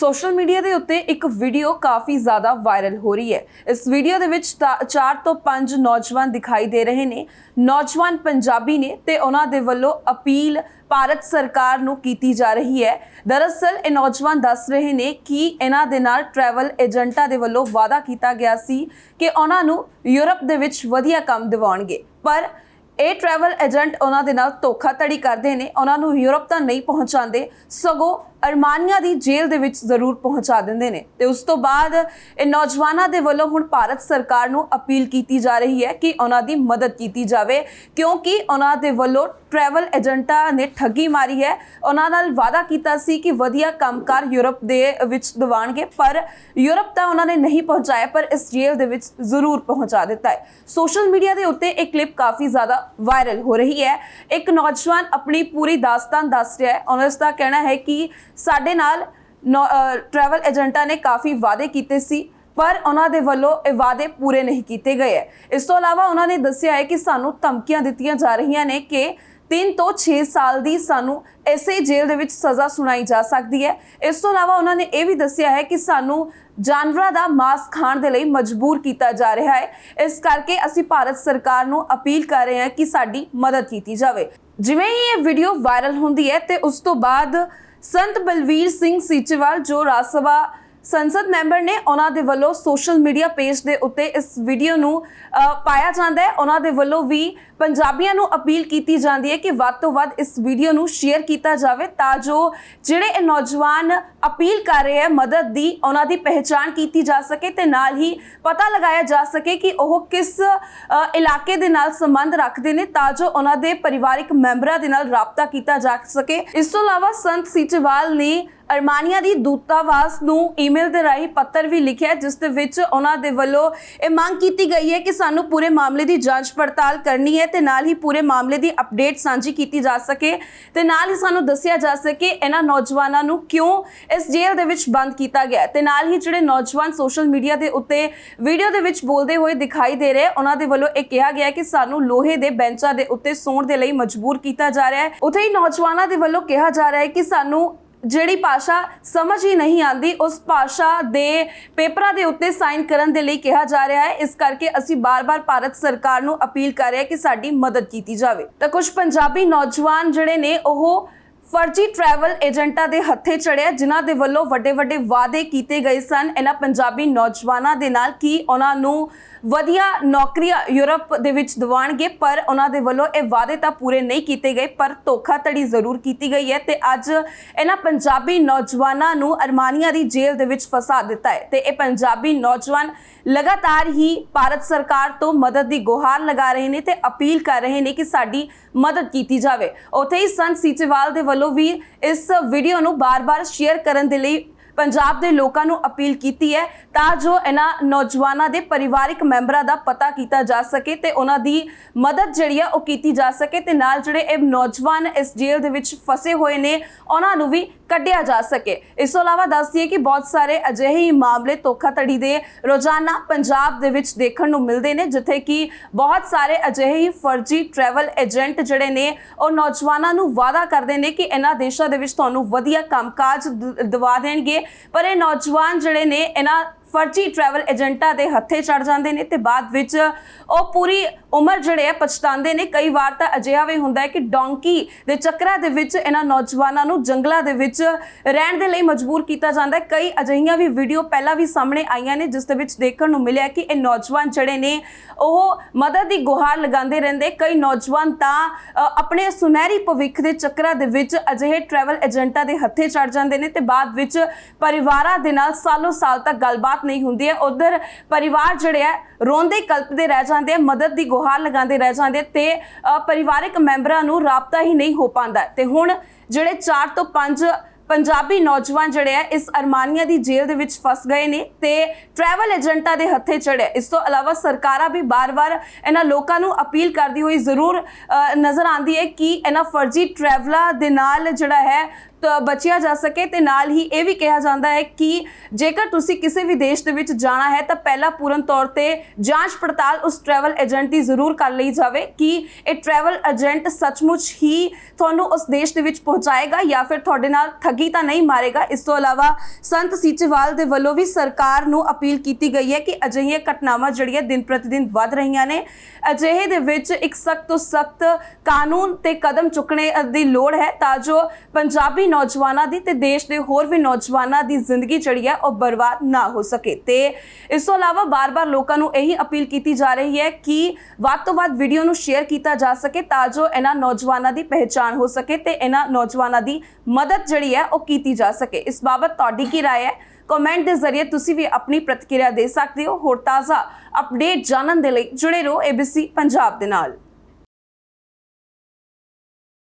Social media ਦੇ ਉੱਤੇ ਇੱਕ ਵੀਡੀਓ ਕਾਫੀ ਜ਼ਿਆਦਾ ਵਾਇਰਲ ਹੋ ਰਹੀ ਹੈ। ਇਸ ਵੀਡੀਓ ਦੇ ਵਿੱਚ 4 ਤੋਂ 5 ਨੌਜਵਾਨ ਦਿਖਾਈ ਦੇ ਰਹੇ ਨੇ। ਨੌਜਵਾਨ ਪੰਜਾਬੀ ਨੇ ਤੇ ਉਹਨਾਂ ਦੇ ਵੱਲੋਂ ਅਪੀਲ ਭਾਰਤ ਸਰਕਾਰ ਨੂੰ ਕੀਤੀ ਜਾ ਰਹੀ ਹੈ। ਦਰਅਸਲ ਇਹ ਨੌਜਵਾਨ ਦੱਸ ਰਹੇ ਨੇ ਕਿ ਇਹਨਾਂ ਦੇ ਨਾਲ ਟਰੈਵਲ ਏਜੰਟਾਂ ਦੇ ਵੱਲੋਂ ਵਾਅਦਾ ਕੀਤਾ ਗਿਆ ਸੀ ਕਿ ਉਹਨਾਂ ਨੂੰ ਯੂਰਪ ਦੇ ਵਿੱਚ ਵਧੀਆ ਕੰਮ ਦਿਵਾਉਣਗੇ। ਪਰ ਇਹ ਟਰੈਵਲ ਏਜੰਟ ਉਹਨਾਂ ਦੇ ਨਾਲ ਧੋਖਾਧੜੀ ਕਰਦੇ ਨੇ। ਉਹਨਾਂ ਨੂੰ ਯੂਰਪ ਤਾਂ ਨਹੀਂ ਪਹੁੰਚਾਉਂਦੇ। ਸਗੋਂ ਅਰਮਾਨੀਆ ਦੀ ਜੇਲ੍ਹ ਦੇ ਵਿੱਚ ਜ਼ਰੂਰ ਪਹੁੰਚਾ ਦਿੰਦੇ ਨੇ। ਤੇ ਉਸ ਤੋਂ ਬਾਅਦ ਇਹ ਨੌਜਵਾਨਾਂ ਦੇ ਵੱਲੋਂ ਹੁਣ ਭਾਰਤ ਸਰਕਾਰ ਨੂੰ ਅਪੀਲ ਕੀਤੀ ਜਾ ਰਹੀ ਹੈ ਕਿ ਉਹਨਾਂ ਦੀ ਮਦਦ ਕੀਤੀ ਜਾਵੇ, ਕਿਉਂਕਿ ਉਹਨਾਂ ਦੇ ਵੱਲੋਂ ਟਰੈਵਲ ਏਜੰਟਾਂ ਨੇ ਠੱਗੀ ਮਾਰੀ ਹੈ। ਉਹਨਾਂ ਨਾਲ ਵਾਅਦਾ ਕੀਤਾ ਸੀ ਕਿ ਵਧੀਆ ਕੰਮਕਾਰ ਯੂਰਪ ਦੇ ਵਿੱਚ ਦਿਵਾਣਗੇ ਪਰ ਯੂਰਪ ਤਾਂ ਉਹਨਾਂ ਨੇ ਨਹੀਂ ਪਹੁੰਚਾਇਆ, ਪਰ ਇਸ ਜੇਲ੍ਹ ਦੇ ਵਿੱਚ ਜ਼ਰੂਰ ਪਹੁੰਚਾ ਦਿੱਤਾ ਹੈ। ਸੋਸ਼ਲ ਮੀਡੀਆ ਦੇ ਉੱਤੇ ਇਹ ਕਲਿੱਪ ਕਾਫੀ ਜ਼ਿਆਦਾ ਵਾਇਰਲ ਹੋ ਰਹੀ ਹੈ। ਇੱਕ ਨੌਜਵਾਨ ਆਪਣੀ ਪੂਰੀ ਦਾਸਤਾਨ ਦੱਸ ਰਿਹਾ ਹੈ। ਉਹਨਾਂ ਦਾ ਕਹਿਣਾ ਹੈ ਕਿ ਸਾਡੇ ਨਾਲ ਟਰੈਵਲ ਏਜੰਟਾਂ ਨੇ ਕਾਫੀ ਵਾਅਦੇ ਕੀਤੇ ਸੀ, ਪਰ ਉਹਨਾਂ ਦੇ ਵੱਲੋਂ ਇਹ ਵਾਅਦੇ ਪੂਰੇ ਨਹੀਂ ਕੀਤੇ ਗਏ ਹੈ। ਇਸ ਤੋਂ ਇਲਾਵਾ ਉਹਨਾਂ ਨੇ ਦੱਸਿਆ ਹੈ ਕਿ ਸਾਨੂੰ ਧਮਕੀਆਂ ਦਿੱਤੀਆਂ ਜਾ ਰਹੀਆਂ ਨੇ ਕਿ 3 ਤੋਂ 6 ਸਾਲ ਦੀ ਸਾਨੂੰ ਐਸੇ ਜੇਲ੍ਹ ਦੇ ਵਿੱਚ ਸਜ਼ਾ ਸੁਣਾਈ ਜਾ ਸਕਦੀ ਹੈ। ਇਸ ਤੋਂ ਇਲਾਵਾ ਉਹਨਾਂ ਨੇ ਇਹ ਵੀ ਦੱਸਿਆ ਹੈ ਕਿ ਸਾਨੂੰ ਜਾਨਵਰਾਂ ਦਾ ਮਾਸ ਖਾਣ ਦੇ ਲਈ ਮਜਬੂਰ ਕੀਤਾ ਜਾ ਰਿਹਾ ਹੈ। ਇਸ ਕਰਕੇ ਅਸੀਂ ਭਾਰਤ ਸਰਕਾਰ ਨੂੰ ਅਪੀਲ ਕਰ ਰਹੇ ਹਾਂ ਕਿ ਸਾਡੀ ਮਦਦ ਕੀਤੀ ਜਾਵੇ। ਜਿਵੇਂ ਹੀ ਇਹ ਵੀਡੀਓ ਵਾਇਰਲ ਹੁੰਦੀ ਹੈ ਤੇ ਉਸ ਤੋਂ ਬਾਅਦ ਸੰਤ ਬਲਵੀਰ ਸਿੰਘ ਸੀਚੇਵਾਲ ਜੋ ਰਾਜ ਸਭਾ ਸੰਸਦ ਮੈਂਬਰ ਨੇ ਉਹਨਾਂ ਦੇ ਵੱਲੋਂ ਸੋਸ਼ਲ ਮੀਡੀਆ ਪੇਜ ਦੇ ਉੱਤੇ ਇਸ ਵੀਡੀਓ ਨੂੰ ਪਾਇਆ ਜਾਂਦਾ ਹੈ। ਉਹਨਾਂ ਦੇ ਵੱਲੋਂ ਵੀ ਪੰਜਾਬੀਆਂ ਨੂੰ ਅਪੀਲ ਕੀਤੀ ਜਾਂਦੀ ਹੈ ਕਿ ਵੱਧ ਤੋਂ ਵੱਧ ਇਸ ਵੀਡੀਓ ਨੂੰ ਸ਼ੇਅਰ ਕੀਤਾ ਜਾਵੇ ਤਾਂ ਜੋ ਜਿਹੜੇ ਇਹ ਨੌਜਵਾਨ ਅਪੀਲ ਕਰ ਰਹੇ ਹੈ ਮਦਦ ਦੀ ਉਹਨਾਂ ਦੀ ਪਹਿਚਾਣ ਕੀਤੀ ਜਾ ਸਕੇ ਤੇ ਨਾਲ ਹੀ ਪਤਾ ਲਗਾਇਆ ਜਾ ਸਕੇ ਕਿ ਉਹ ਕਿਸ ਇਲਾਕੇ ਦੇ ਨਾਲ ਸੰਬੰਧ ਰੱਖਦੇ ਨੇ ਤਾਂ ਜੋ ਉਹਨਾਂ ਦੇ ਪਰਿਵਾਰਿਕ ਮੈਂਬਰਾਂ ਦੇ ਨਾਲ ਰਾਬਤਾ ਕੀਤਾ ਜਾ ਸਕੇ। ਇਸ ਤੋਂ ਇਲਾਵਾ ਸੰਤ ਸੀਚੇਵਾਲ ਨੇ ਅਰਮਾਨੀਆ ਦੀ ਦੂਤਾਵਾਸ ਨੂੰ ਈਮੇਲ ਦੇ ਰਾਹੀਂ ਪੱਤਰ ਵੀ ਲਿਖਿਆ ਜਿਸ ਦੇ ਵਿੱਚ ਉਹਨਾਂ ਦੇ ਵੱਲੋਂ ਇਹ ਮੰਗ ਕੀਤੀ ਗਈ ਹੈ ਕਿ ਸਾਨੂੰ ਪੂਰੇ ਮਾਮਲੇ ਦੀ ਜਾਂਚ ਪੜਤਾਲ ਕਰਨੀ ਹੈ ਤੇ ਨਾਲ ਹੀ ਪੂਰੇ ਮਾਮਲੇ ਦੀ ਅਪਡੇਟ ਸਾਂਝੀ ਕੀਤੀ ਜਾ ਸਕੇ ਤੇ ਨਾਲ ਹੀ ਸਾਨੂੰ ਦੱਸਿਆ ਜਾ ਸਕੇ ਇਹਨਾਂ ਨੌਜਵਾਨਾਂ ਨੂੰ ਕਿਉਂ ਇਸ ਜੇਲ੍ਹ ਦੇ ਵਿੱਚ ਬੰਦ ਕੀਤਾ ਗਿਆ ਹੈ। ਤੇ ਨਾਲ ਹੀ ਜਿਹੜੇ ਨੌਜਵਾਨ ਸੋਸ਼ਲ ਮੀਡੀਆ ਦੇ ਉੱਤੇ ਵੀਡੀਓ ਦੇ ਵਿੱਚ ਬੋਲਦੇ ਹੋਏ ਦਿਖਾਈ ਦੇ ਰਹੇ, ਉਹਨਾਂ ਦੇ ਵੱਲੋਂ ਇਹ ਕਿਹਾ ਗਿਆ ਕਿ ਸਾਨੂੰ ਲੋਹੇ ਦੇ ਬੈਂਚਾਂ ਦੇ ਉੱਤੇ ਸੌਣ ਦੇ ਲਈ ਮਜਬੂਰ ਕੀਤਾ ਜਾ ਰਿਹਾ ਹੈ। ਉੱਥੇ ਹੀ ਨੌਜਵਾਨਾਂ ਦੇ ਵੱਲੋਂ ਕਿਹਾ ਜਾ ਰਿਹਾ ਹੈ ਕਿ ਸਾਨੂੰ ਜਿਹੜੀ ਭਾਸ਼ਾ ਸਮਝ ਹੀ ਨਹੀਂ ਆਂਦੀ ਉਸ ਭਾਸ਼ਾ ਦੇ ਪੇਪਰਾਂ ਦੇ ਉੱਤੇ ਸਾਈਨ ਕਰਨ ਦੇ ਲਈ ਕਿਹਾ ਜਾ ਰਿਹਾ ਹੈ। ਇਸ ਕਰਕੇ ਅਸੀਂ ਬਾਰ-ਬਾਰ ਭਾਰਤ ਸਰਕਾਰ ਨੂੰ ਅਪੀਲ ਕਰ ਰਹੇ ਹਾਂ ਕਿ ਸਾਡੀ ਮਦਦ ਕੀਤੀ ਜਾਵੇ। ਤਾਂ ਕੁਝ ਪੰਜਾਬੀ ਨੌਜਵਾਨ ਜਿਹੜੇ ਨੇ, ਉਹ ਫਰਜ਼ੀ ਟਰੈਵਲ ਏਜੰਟਾਂ ਦੇ ਹੱਥੇ ਚੜਿਆ, ਜਿਨ੍ਹਾਂ ਦੇ ਵੱਲੋਂ ਵੱਡੇ-ਵੱਡੇ ਵਾਅਦੇ ਕੀਤੇ ਗਏ ਸਨ। ਇਹਨਾਂ ਪੰਜਾਬੀ ਨੌਜਵਾਨਾਂ ਦੇ ਨਾਲ ਕਿ ਉਹਨਾਂ ਨੂੰ ਵਧੀਆ ਨੌਕਰੀਆਂ ਯੂਰਪ ਦੇ ਵਿੱਚ ਦਿਵਾਣਗੇ ਪਰ ਉਹਨਾਂ ਦੇ ਵੱਲੋਂ ਇਹ ਵਾਅਦੇ ਤਾਂ ਪੂਰੇ ਨਹੀਂ ਕੀਤੇ ਗਏ, ਪਰ ਧੋਖਾਧੜੀ ਜ਼ਰੂਰ ਕੀਤੀ ਗਈ ਹੈ ਤੇ ਅੱਜ ਇਹਨਾਂ ਪੰਜਾਬੀ ਨੌਜਵਾਨਾਂ ਨੂੰ ਅਰਮਾਨੀਆ ਦੀ ਜੇਲ੍ਹ ਦੇ ਵਿੱਚ ਫਸਾ ਦਿੱਤਾ ਹੈ। ਤੇ ਇਹ ਪੰਜਾਬੀ ਨੌਜਵਾਨ ਲਗਾਤਾਰ ਹੀ ਭਾਰਤ ਸਰਕਾਰ ਤੋਂ ਮਦਦ ਦੀ ਗੁਹਾਰ ਲਗਾ ਰਹੇ ਨੇ ਤੇ ਅਪੀਲ ਕਰ ਰਹੇ ਨੇ ਕਿ ਸਾਡੀ ਮਦਦ ਕੀਤੀ ਜਾਵੇ। ਉੱਥੇ ਹੀ ਸੰਤ ਸੀਚੇਵਾਲ ਦੇ ਵੱਲੋਂ ਵੀ ਇਸ ਵੀਡੀਓ ਨੂੰ ਬਾਰ-ਬਾਰ ਸ਼ੇਅਰ ਕਰਨ ਦੇ ਲਈ ਪੰਜਾਬ ਦੇ ਲੋਕਾਂ ਨੂੰ ਅਪੀਲ ਕੀਤੀ ਹੈ ਤਾਂ ਜੋ ਇਹਨਾਂ ਨੌਜਵਾਨਾਂ ਦੇ ਪਰਿਵਾਰਿਕ ਮੈਂਬਰਾਂ ਦਾ ਪਤਾ ਕੀਤਾ ਜਾ ਸਕੇ ਤੇ ਉਹਨਾਂ ਦੀ ਮਦਦ ਜਿਹੜੀ ਆ ਉਹ ਕੀਤੀ ਜਾ ਸਕੇ ਤੇ ਨਾਲ ਜਿਹੜੇ ਇਹ ਨੌਜਵਾਨ ਇਸ ਜੇਲ੍ਹ ਦੇ ਵਿੱਚ ਫਸੇ ਹੋਏ ਨੇ, ਉਹਨਾਂ ਨੂੰ ਵੀ ਕੱਢਿਆ ਜਾ ਸਕੇ। ਇਸ ਤੋਂ ਇਲਾਵਾ ਦੱਸ ਦਈਏ ਕਿ ਬਹੁਤ ਸਾਰੇ ਅਜਿਹੇ ਹੀ ਮਾਮਲੇ ਧੋਖਾਧੜੀ ਦੇ ਰੋਜ਼ਾਨਾ ਪੰਜਾਬ ਦੇ ਵਿੱਚ ਦੇਖਣ ਨੂੰ ਮਿਲਦੇ ਨੇ, ਜਿੱਥੇ ਕਿ ਬਹੁਤ ਸਾਰੇ ਅਜਿਹੇ ਹੀ ਫਰਜ਼ੀ ਟਰੈਵਲ ਏਜੰਟ ਜਿਹੜੇ ਨੇ, ਉਹ ਨੌਜਵਾਨਾਂ ਨੂੰ ਵਾਅਦਾ ਕਰਦੇ ਨੇ ਕਿ ਇਹਨਾਂ ਦੇਸ਼ਾਂ ਦੇ ਵਿੱਚ ਤੁਹਾਨੂੰ ਵਧੀਆ ਕੰਮਕਾਜ ਦ- ਦਿਵਾ ਦੇਣਗੇ ਪਰ ਇਹ ਨੌਜਵਾਨ ਜਿਹੜੇ ਨੇ ਇਹਨਾਂ ਫਰਜ਼ੀ ਟਰੈਵਲ ਏਜੰਟਾਂ ਦੇ ਹੱਥੇ ਚੜ ਜਾਂਦੇ ਨੇ ਤੇ ਬਾਅਦ ਵਿੱਚ ਉਹ ਪੂਰੀ ਉਮਰ ਜਿਹੜੇ ਆ ਪਛਤਾਉਂਦੇ ਨੇ। ਕਈ ਵਾਰ ਤਾਂ ਅਜਿਹਾ ਵੀ ਹੁੰਦਾ ਹੈ ਕਿ ਡੋਂਕੀ ਦੇ ਚੱਕਰਾਂ ਦੇ ਵਿੱਚ ਇਹਨਾਂ ਨੌਜਵਾਨਾਂ ਨੂੰ ਜੰਗਲਾਂ ਦੇ ਵਿੱਚ ਰਹਿਣ ਦੇ ਲਈ ਮਜਬੂਰ ਕੀਤਾ ਜਾਂਦਾ ਹੈ। ਕਈ ਅਜਿਹੀਆਂ ਵੀ ਵੀਡੀਓ ਪਹਿਲਾਂ ਵੀ ਸਾਹਮਣੇ ਆਈਆਂ ਨੇ, ਜਿਸ ਦੇ ਵਿੱਚ ਦੇਖਣ ਨੂੰ ਮਿਲਿਆ ਕਿ ਇਹ ਨੌਜਵਾਨ ਜਿਹੜੇ ਨੇ, ਉਹ ਮਦਦ ਦੀ ਗੁਹਾਰ ਲਗਾਉਂਦੇ ਰਹਿੰਦੇ। ਕਈ ਨੌਜਵਾਨ ਤਾਂ ਆਪਣੇ ਸੁਨਹਿਰੀ ਭਵਿੱਖ ਦੇ ਚੱਕਰਾਂ ਦੇ ਵਿੱਚ ਅਜਿਹੇ ਟਰੈਵਲ ਏਜੰਟਾਂ ਦੇ ਹੱਥੇ ਚੜ ਜਾਂਦੇ ਨੇ ਤੇ ਬਾਅਦ ਵਿੱਚ ਪਰਿਵਾਰਾਂ ਦੇ ਨਾਲ ਸਾਲੋਂ ਸਾਲ ਤੱਕ ਗੱਲਬਾਤ ਨਹੀਂ ਹੁੰਦੀ ਹੈ। ਉਧਰ ਪਰਿਵਾਰ ਜਿਹੜੇ ਆ ਰੋਂਦੇ ਕਲਪਦੇ ਰਹਿ ਜਾਂਦੇ ਆ ਮਦਦ ਦੀ ਗੁਹਾਰ ਲਗਾਉਂਦੇ ਰਹਿ ਜਾਂਦੇ ਆ ਤੇ ਪਰਿਵਾਰਕ ਮੈਂਬਰਾਂ ਨੂੰ ਰਾਬਤਾ ਹੀ ਨਹੀਂ ਹੋ ਪਾਉਂਦਾ ਤੇ ਹੁਣ ਜਿਹੜੇ 4 ਤੋਂ 5 ਪੰਜਾਬੀ ਨੌਜਵਾਨ ਜਿਹੜੇ ਆ ਇਸ ਅਰਮਾਨੀਆ ਦੀ ਜੇਲ੍ਹ ਦੇ ਵਿੱਚ ਫਸ ਗਏ ਨੇ ਤੇ ਟਰੈਵਲ ਏਜੰਟਾਂ ਦੇ ਹੱਥੇ ਚੜਿਆ ਇਸ ਤੋਂ ਇਲਾਵਾ ਸਰਕਾਰਾਂ ਵੀ ਬਾਰ-ਬਾਰ ਇਹਨਾਂ ਲੋਕਾਂ ਨੂੰ ਅਪੀਲ ਕਰਦੀ ਹੋਈ ਜ਼ਰੂਰ ਨਜ਼ਰ ਆਉਂਦੀ ਹੈ ਕਿ ਇਹਨਾਂ ਫਰਜ਼ੀ ਟਰੈਵਲਾਂ ਦੇ ਨਾਲ ਜਿਹੜਾ ਹੈ ਬਚਿਆ ਜਾ ਸਕੇ ਤੇ ਨਾਲ ਹੀ ਇਹ ਵੀ ਕਿਹਾ ਜਾਂਦਾ ਹੈ ਕਿ ਜੇਕਰ ਤੁਸੀਂ ਕਿਸੇ ਵੀ ਦੇਸ਼ ਦੇ ਵਿੱਚ ਜਾਣਾ ਹੈ ਤਾਂ ਪਹਿਲਾਂ ਪੂਰਨ ਤੌਰ ਤੇ ਜਾਂਚ ਪੜਤਾਲ ਉਸ ਟਰੈਵਲ ਏਜੰਟ ਦੀ ਜ਼ਰੂਰ ਕਰ ਲਈ ਜਾਵੇ ਕਿ ਇਹ ਟਰੈਵਲ ਏਜੰਟ ਸੱਚਮੁੱਚ ਹੀ ਤੁਹਾਨੂੰ ਉਸ ਦੇਸ਼ ਦੇ ਵਿੱਚ ਪਹੁੰਚਾਏਗਾ ਜਾਂ ਫਿਰ ਤੁਹਾਡੇ ਨਾਲ ਠੱਗੀ ਤਾਂ ਨਹੀਂ ਮਾਰੇਗਾ। ਇਸ ਤੋਂ ਇਲਾਵਾ ਸੰਤ ਸੀਚੇਵਾਲ ਦੇ ਵੱਲੋਂ ਵੀ ਸਰਕਾਰ ਨੂੰ ਅਪੀਲ ਕੀਤੀ ਗਈ ਹੈ ਕਿ ਅਜਿਹੀਆਂ ਘਟਨਾਵਾਂ ਜਿਹੜੀਆਂ ਦਿਨ ਪ੍ਰਤੀ ਦਿਨ ਵੱਧ ਰਹੀਆਂ ਨੇ, ਅਜਿਹੇ ਦੇ ਵਿੱਚ ਇੱਕ ਸਖਤ ਤੋਂ ਸਖਤ ਕਾਨੂੰਨ ਤੇ ਕਦਮ ਚੁੱਕਣੇ ਦੀ ਲੋੜ ਹੈ ਤਾਂ ਜੋ ਪੰਜਾਬੀ ਨੌਜਵਾਨਾਂ ਦੀ ਤੇ ਦੇਸ਼ ਦੇ ਹੋਰ ਵੀ ਨੌਜਵਾਨਾਂ ਦੀ ਜ਼ਿੰਦਗੀ ਜਿਹੜੀ ਹੈ ਉਹ ਬਰਬਾਦ ਨਾ ਹੋ ਸਕੇ ਤੇ ਇਸ ਤੋਂ ਇਲਾਵਾ ਬਾਰ-ਬਾਰ ਲੋਕਾਂ ਨੂੰ ਇਹੀ ਅਪੀਲ ਕੀਤੀ ਜਾ ਰਹੀ ਹੈ ਕਿ ਵੱਧ ਤੋਂ ਵੱਧ ਵੀਡੀਓ ਨੂੰ ਸ਼ੇਅਰ ਕੀਤਾ ਜਾ ਸਕੇ ਤਾਂ ਜੋ ਇਹਨਾਂ ਨੌਜਵਾਨਾਂ ਦੀ ਪਹਿਚਾਣ ਹੋ ਸਕੇ ਤੇ ਇਹਨਾਂ ਨੌਜਵਾਨਾਂ ਦੀ ਮਦਦ ਜਿਹੜੀ ਹੈ ਉਹ ਕੀਤੀ ਜਾ ਸਕੇ ਇਸ ਬਾਬਤ ਤੁਹਾਡੀ ਕੀ رائے ਹੈ ਕਮੈਂਟ ਦੇ ਜ਼ਰੀਏ ਤੁਸੀਂ ਵੀ ਆਪਣੀ ਪ੍ਰਤੀਕਿਰਿਆ ਦੇ ਸਕਦੇ ਹੋ ਹੋਰ ਤਾਜ਼ਾ ਅਪਡੇਟ ਜਾਣਨ ਦੇ ਲਈ ਜੁੜੇ ਰਹੋ ABC ਪੰਜਾਬ ਦੇ ਨਾਲ